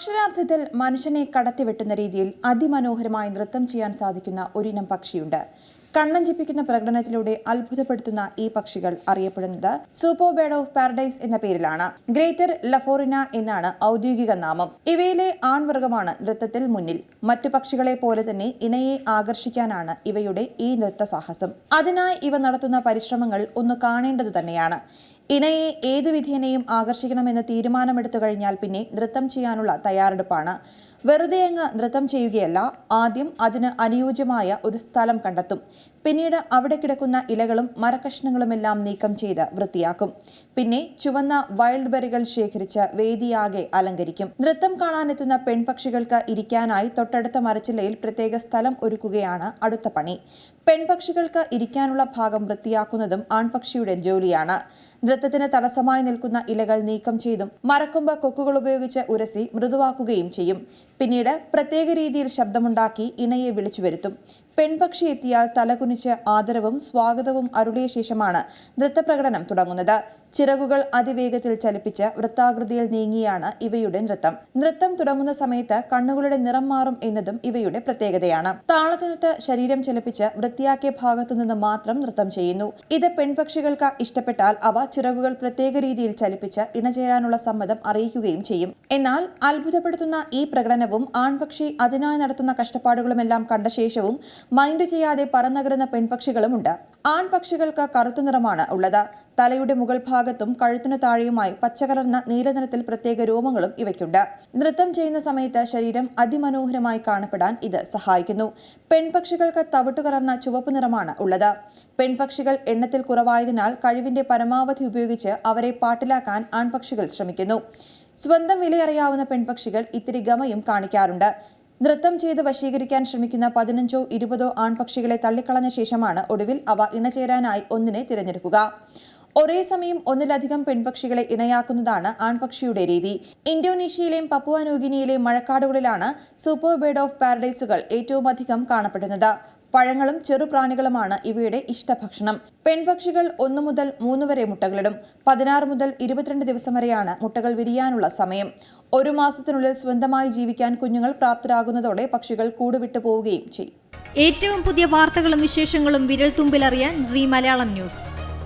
അക്ഷരാർത്ഥത്തിൽ മനുഷ്യനെ കടത്തിവെട്ടുന്ന രീതിയിൽ അതിമനോഹരമായി നൃത്തം ചെയ്യാൻ സാധിക്കുന്ന ഒരിനം പക്ഷിയുണ്ട്. കണ്ണഞ്ചിപ്പിക്കുന്ന പ്രകടനത്തിലൂടെ അത്ഭുതപ്പെടുത്തുന്ന ഈ പക്ഷികൾ അറിയപ്പെടുന്നത് സൂപ്പർ ബേഡ് ഓഫ് പാരഡൈസ് എന്ന പേരിലാണ്. ഗ്രേറ്റർ ലഫോറിന എന്നാണ് ഔദ്യോഗിക നാമം. ഇവയിലെ ആൺവർഗമാണ് നൃത്തത്തിൽ മുന്നിൽ. മറ്റു പക്ഷികളെ പോലെ തന്നെ ഇണയെ ആകർഷിക്കാനാണ് ഇവയുടെ ഈ നൃത്ത സാഹസം അതിനായി ഇവ നടത്തുന്ന പരിശ്രമങ്ങൾ ഒന്ന് കാണേണ്ടതു തന്നെയാണ്. ഇണയെ ഏത് വിധേനയും ആകർഷിക്കണമെന്ന് തീരുമാനമെടുത്തു കഴിഞ്ഞാൽ പിന്നെ നൃത്തം ചെയ്യാനുള്ള തയ്യാറെടുപ്പാണ്. വെറുതെ അങ്ങ് നൃത്തം ചെയ്യുകയല്ല ആദ്യം അതിന് അനുയോജ്യമായ ഒരു സ്ഥലം കണ്ടെത്തും. പിന്നീട് അവിടെ കിടക്കുന്ന ഇലകളും മരക്കഷ്ണങ്ങളുമെല്ലാം നീക്കം ചെയ്ത് വൃത്തിയാക്കും. പിന്നെ ചുവന്ന വൈൽഡ് ബെറികൾ ശേഖരിച്ച് വേദിയാകെ അലങ്കരിക്കും. നൃത്തം കാണാനെത്തുന്ന പെൺപക്ഷികൾക്ക് ഇരിക്കാനായി തൊട്ടടുത്ത മരച്ചില്ലയിൽ പ്രത്യേക സ്ഥലം ഒരുക്കുകയാണ് അടുത്ത പണി. പെൺപക്ഷികൾക്ക് ഇരിക്കാനുള്ള ഭാഗം വൃത്തിയാക്കുന്നതും ആൺപക്ഷിയുടെ ജോലിയാണ്. നൃത്തത്തിന് തടസ്സമായി നിൽക്കുന്ന ഇലകൾ നീക്കം ചെയ്തും മരക്കൊമ്പ് കൊക്കുകൾ ഉപയോഗിച്ച് ഉരസി മൃദുവാക്കുകയും ചെയ്യും. പിന്നീട് പ്രത്യേക രീതിയിൽ ശബ്ദമുണ്ടാക്കി ഇണയെ വിളിച്ചു വരുത്തും. പെൺപക്ഷി എത്തിയാൽ തലകുനിച്ച് ആദരവും സ്വാഗതവും അരുളിയ ശേഷമാണ് നൃത്തപ്രകടനം തുടങ്ങുന്നത്. ചിറകുകൾ അതിവേഗത്തിൽ ചലിപ്പിച്ച് വൃത്താകൃതിയിൽ നീങ്ങിയാണ് ഇവയുടെ നൃത്തം. നൃത്തം തുടങ്ങുന്ന സമയത്ത് കണ്ണുകളുടെ നിറം മാറും എന്നതും ഇവയുടെ പ്രത്യേകതയാണ്. താളത്തിനൊത്ത് ശരീരം ചലിപ്പിച്ച് വൃത്തിയാക്കിയ ഭാഗത്തു നിന്ന് മാത്രം നൃത്തം ചെയ്യുന്നു. ഇത് പെൺപക്ഷികൾക്ക് ഇഷ്ടപ്പെട്ടാൽ അവ ചിറകുകൾ പ്രത്യേക രീതിയിൽ ചലിപ്പിച്ച് ഇണചേരാനുള്ള സമ്മതം അറിയിക്കുകയും ചെയ്യും. എന്നാൽ അത്ഭുതപ്പെടുത്തുന്ന ഈ പ്രകടനവും ആൺപക്ഷി അതിനായി നടത്തുന്ന കഷ്ടപ്പാടുകളുമെല്ലാം കണ്ട ശേഷവും മൈൻഡ് ചെയ്യാതെ പറന്നകരുന്ന പെൺപക്ഷികളുമുണ്ട്. ആൺപക്ഷികൾക്ക് കറുത്ത നിറമാണ് ഉള്ളത്. തലയുടെ മുകൾ ഭാഗത്തും കഴുത്തിനു താഴെയുമായി പച്ചകലർന്ന നീലനിറത്തിൽ പ്രത്യേക രോമങ്ങളും ഇവയ്ക്കുണ്ട്. നൃത്തം ചെയ്യുന്ന സമയത്ത് ശരീരം അതിമനോഹരമായി കാണപ്പെടാൻ ഇത് സഹായിക്കുന്നു. പെൺപക്ഷികൾക്ക് തവിട്ടുകലർന്ന ചുവപ്പ് നിറമാണ് ഉള്ളത്. പെൺപക്ഷികൾ എണ്ണത്തിൽ കുറവായതിനാൽ കഴിവിന്റെ പരമാവധി ഉപയോഗിച്ച് അവരെ പാട്ടിലാക്കാൻ ആൺപക്ഷികൾ ശ്രമിക്കുന്നു. സ്വന്തം വിലയറിയാവുന്ന പെൺപക്ഷികൾ ഇത്തിരി ഗമയും കാണിക്കാറുണ്ട്. നൃത്തം ചെയ്ത് വശീകരിക്കാൻ ശ്രമിക്കുന്ന പതിനഞ്ചോ ഇരുപതോ ആൺപക്ഷികളെ തള്ളിക്കളഞ്ഞ ശേഷമാണ് ഒടുവിൽ അവ ഇണചേരാനായി ഒന്നിനെ തിരഞ്ഞെടുക്കുക. ഒരേ സമയം ഒന്നിലധികം പെൺപക്ഷികളെ ഇണയാക്കുന്നതാണ് ആൺപക്ഷിയുടെ രീതി. ഇന്തോനേഷ്യയിലെയും പപ്പുവ മഴക്കാടുകളിലാണ് സൂപ്പർ ബേർഡ് ഓഫ് പാരഡൈസുകൾ ഏറ്റവും അധികം കാണപ്പെടുന്നത്. പഴങ്ങളും ചെറുപ്രാണികളുമാണ് ഇവയുടെ ഇഷ്ടഭക്ഷണം. പെൺപക്ഷികൾ ഒന്നു മുതൽ മൂന്ന് വരെ മുട്ടകളിടും. പതിനാറ് മുതൽ ഇരുപത്തിരണ്ട് ദിവസം വരെയാണ് മുട്ടകൾ വിരിയാനുള്ള സമയം. ഒരു മാസത്തിനുള്ളിൽ സ്വന്തമായി ജീവിക്കാൻ കുഞ്ഞുങ്ങൾ പ്രാപ്തരാകുന്നതോടെ പക്ഷികൾ കൂടുവിട്ടു പോവുകയും ചെയ്യും. ഏറ്റവും പുതിയ വാർത്തകളും വിശേഷങ്ങളും വിരൽ തുമ്പിലറിയാൻ സി മലയാളം ന്യൂസ്.